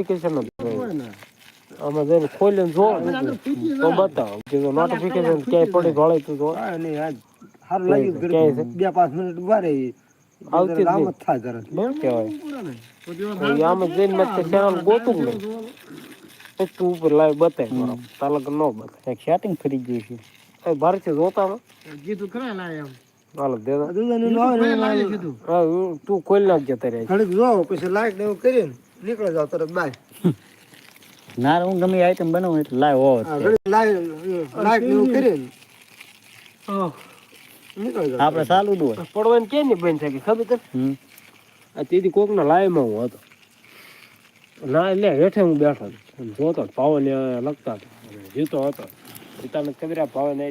Notification જ હોય. આમાં જઈને ખોલીને જોવો ને તો બતાવો કે નોટિફિકેશન ક્યાંય પડી ભળે તો જો હા નહીં આજ સારું ક્યાંય લાગ્યું છે? ઘડીક. ક્યાંય છે? બે પાંચ મિનિટ ઉભા રહી આવતી જ આમ નહીં. જ થાય તરત બરાબર કહેવાય તો આમ જ જઈને મેં તો channel ગોતું જ નહીં પછી તું ઉપર લાઈવ બતાય બરાબર તાલક ન બતાય એક સેટિંગ ફરી ગયું છે એ ભારતી જોતામાં કીધું ખરા લાય એમ હાલો દે દો. દુધાનું નો આવે ને એમાં કીધું હા હું- તું ખોલી નાખજે તારે ઘડીક જોવો પછી લાઈટ ને એવું કરીને નીકળી જાવ તરત બાય. ના હું ગમે આઈટમ બનાવું એટલે લાવ હોવ ને નીકળી જાવ આપણે ચાલુ દો પડવાનું કે નહીં બંધ થાય ખબર તને? હમ. આ તેથી કોકના લાઈવમાં હું હતો. ના એટલે હેઠે હું બેઠો હતો. જોતો. પાવન એ લખતા હતા અને જીતો હતો. પિતાને ખબર પાવે ને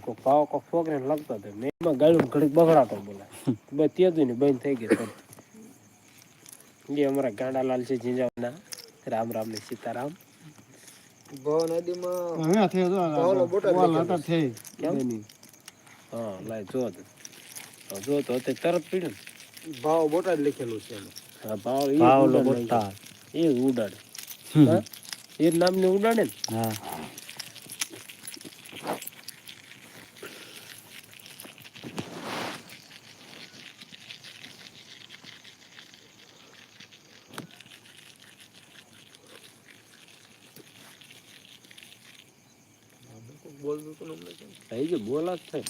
કોક પાવ કોક છોકરાને લખતા હતો. મેં એમાં ગાળું ઘડીક બગડાતો બોલે બે તેજુ ને બંધ થઈ ગઈ. એ અમારા ગાંડાલાલ છે ઝીંઝાના રામ રામ ને સીતારામ. ભવન નદીમાં હવે થયો તો બોટાદ વાલ લખેલું. હતા થઈ કેમ? હા લાય જો જો તો તે તરત પીડ્યું. ભાવ બોટાદ લખેલું છે. હા ભાવ એ જ પાવલો ઉડાડે. બોટા એ ઉડાડ. ઉડાડે હા? એ નામ ને ઉડાડે ને? હા. થઈ ગયું બોલા જ થાય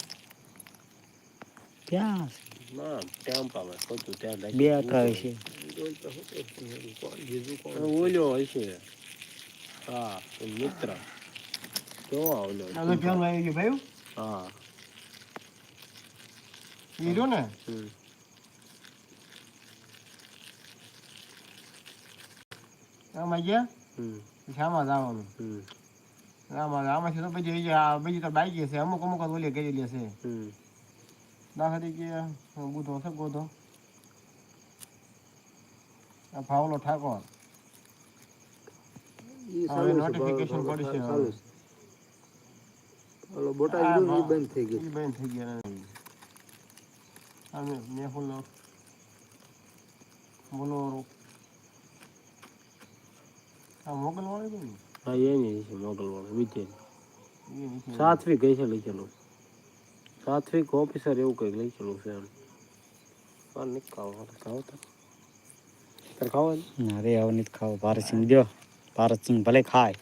ક્યાં? ના ટેમ્પામાં ખોટું ત્યાં બે રાખી. છે. ઓલ્યો હશે હા મિત્ર. કેવો ઓલ્યો આજે કેમ આવી ગયું ભાઈ? હા. હીરો ને? હમ. આમાં ગયા? શામાં જવાનું. હમ. આમાં આમાંથી તો પછી બીજી આ બીજી તો બાઈક છે અમુક અમુક જ ઓલી કરેલી છે હમ. દાખલા તરીકે બુધો છે ગોધો આ ફાવલો ઠાકોર ઈ હા, ચાલુ છે, notification ભાવ- પડશે, ચાલુ છે. ઓલો બોટાદ આ રહ્યું ને ઈ ભાવ- બંધ થઈ ગયું ઈ બંધ થઈ ગયા ને. આ મે- મેહુલનો બોલો આ મોગલ વાળી છે ને હા એની છે મોગલવાળો વિજય એ નથી. સાત્વિક ગઈ છે લખેલું સાત્વિક ઓફિસર એવું કંઈક લખેલું છે એમ હા નથી ખાવા ખાવ તો તારે ખાવા છે? ના રે હવે નથી ખાવ ભારતસિંહ દો ભારતસિંહ ભલે ખાય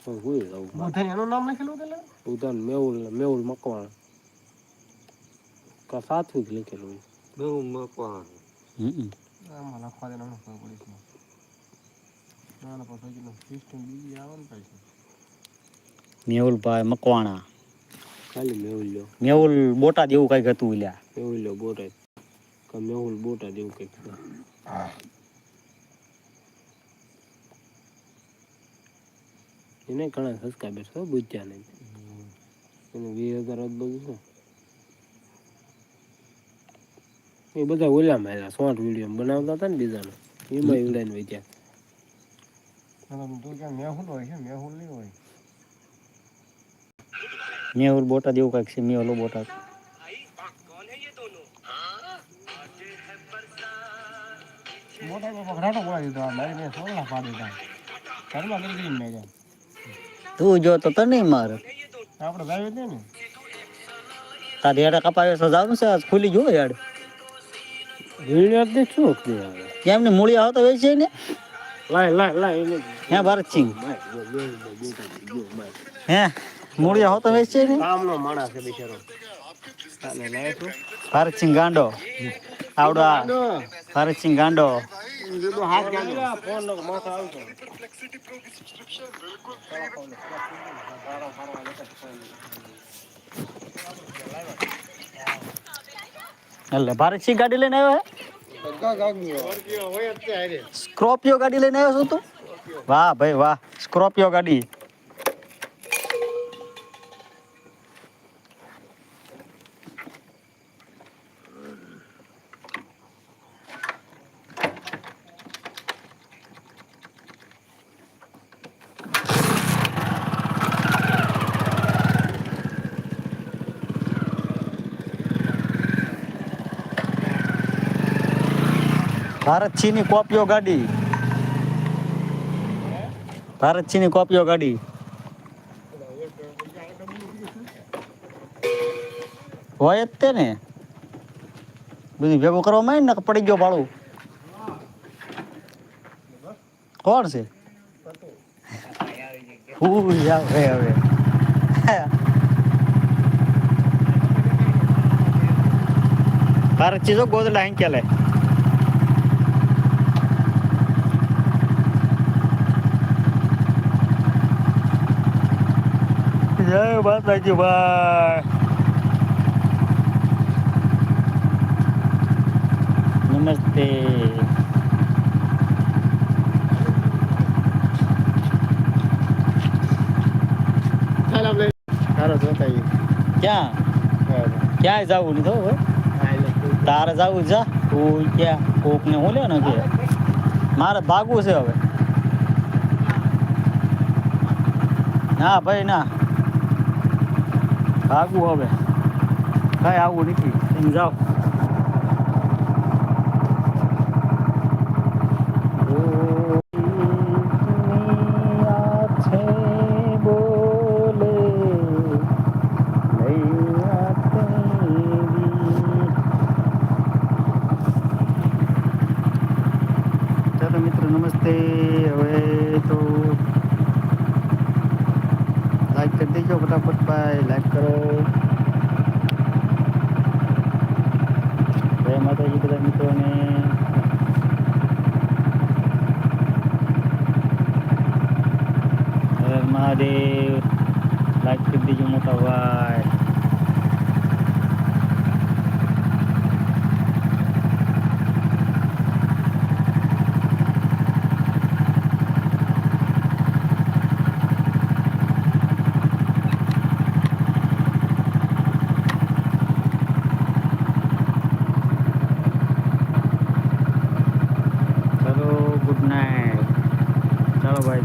તો હુઈ જાઉં બુધાને એનું નામ લખેલું હતું એટલે? ઉદાન મેહુલ મેહુલ મકવાણ કા સાત્વિક લખેલું છે. બહુ મકવાણ હમ આમાં લખવા દેવાનું ખબર પડી મેહુલભાઈ મકવાણા ખાલી મેહુલ લ્યો મેહુલ બોટાદ એવું કઈક હતું લ્યા મેહુલ લ્યો બોટાદ કા મેહુલ બોટાદ એવું કંઈક છે એને ઘણા સબસ્ક્રાઈબર છે બુજ્યા નહીં એને વીસ હજાર જ બધું છે એ બધા ઓલા માર્યા શોર્ટ વિડીયો બનાવતા હતા ને બીજાને એમાં ઉડાઈને વેચ્યા ના, તું ક્યાં મેહુલ હોય છે મેહુલ નહીં હોય મેહુલ બોટાદ એવું કઈક છે મેહુલ બોટાદ મોટા બાપા ઘરાટો બોલાવી દીધો આ મારી મેં સોળા પાડી દીધા ઘરમાં કરી કરીને મેં જાય તું જો તો તને નહીં મારે આપણે ગાયું છે ને તારી હેડા કપાયો તો જવાનું છે આજ ખુલી ગયો યાર વિડીયો જ શું હતું હવે કેમ ને મૂળી આવતો હોય છે ને લાય લાય લાય હે ભારતસિંહ. હે મૂળિયા હોતો હોય છે ને કામનો માણસ છે બિચારો. તાને લાય તું ભારતસિંહ ગાંડો. આવડા. ભારતસિંહ ગાંડો. હાથ ગાંડો. ફોન નો માથા એટલે ભારતસિંહ ગાડી લઈને આવ્યો હે? સ્કોર્પિયો ગાડી લઈને આવ્યો છું તું? વાહ ભાઈ વાહ સ્કોર્પિયો ગાડી. ભારત ચીની કોપીઓ ગાડી. ભારત ચીની કોપીઓ ગાડી. હોય જ તે ને બધું ભેગું કરવામાં આવે ને પડી ગયો ભાડું. કોણ છે? હવે હવે ભારત ચીજો ગોદલા હેંકેલે જય માતાજી ભાઈ નમસ્તે. ક્યાં ક્યાંય જવું નહીં તો હવે તારે જવું જા તું ક્યાં કોક ને હું લે ને કે મારે ભાગવું છે હવે ના ભાઈ ના ભાગવું હવે કઈ આવું નથી તમે જાઓ બોલે નૈયા તેરી ચાલો મિત્રો નમસ્તે હવે તો લાઈક કરી દેજો ફટાફટ ભાઈ લાઈક કરો જય માતાજી બધા મિત્રોને હર મહાદેવ ভাই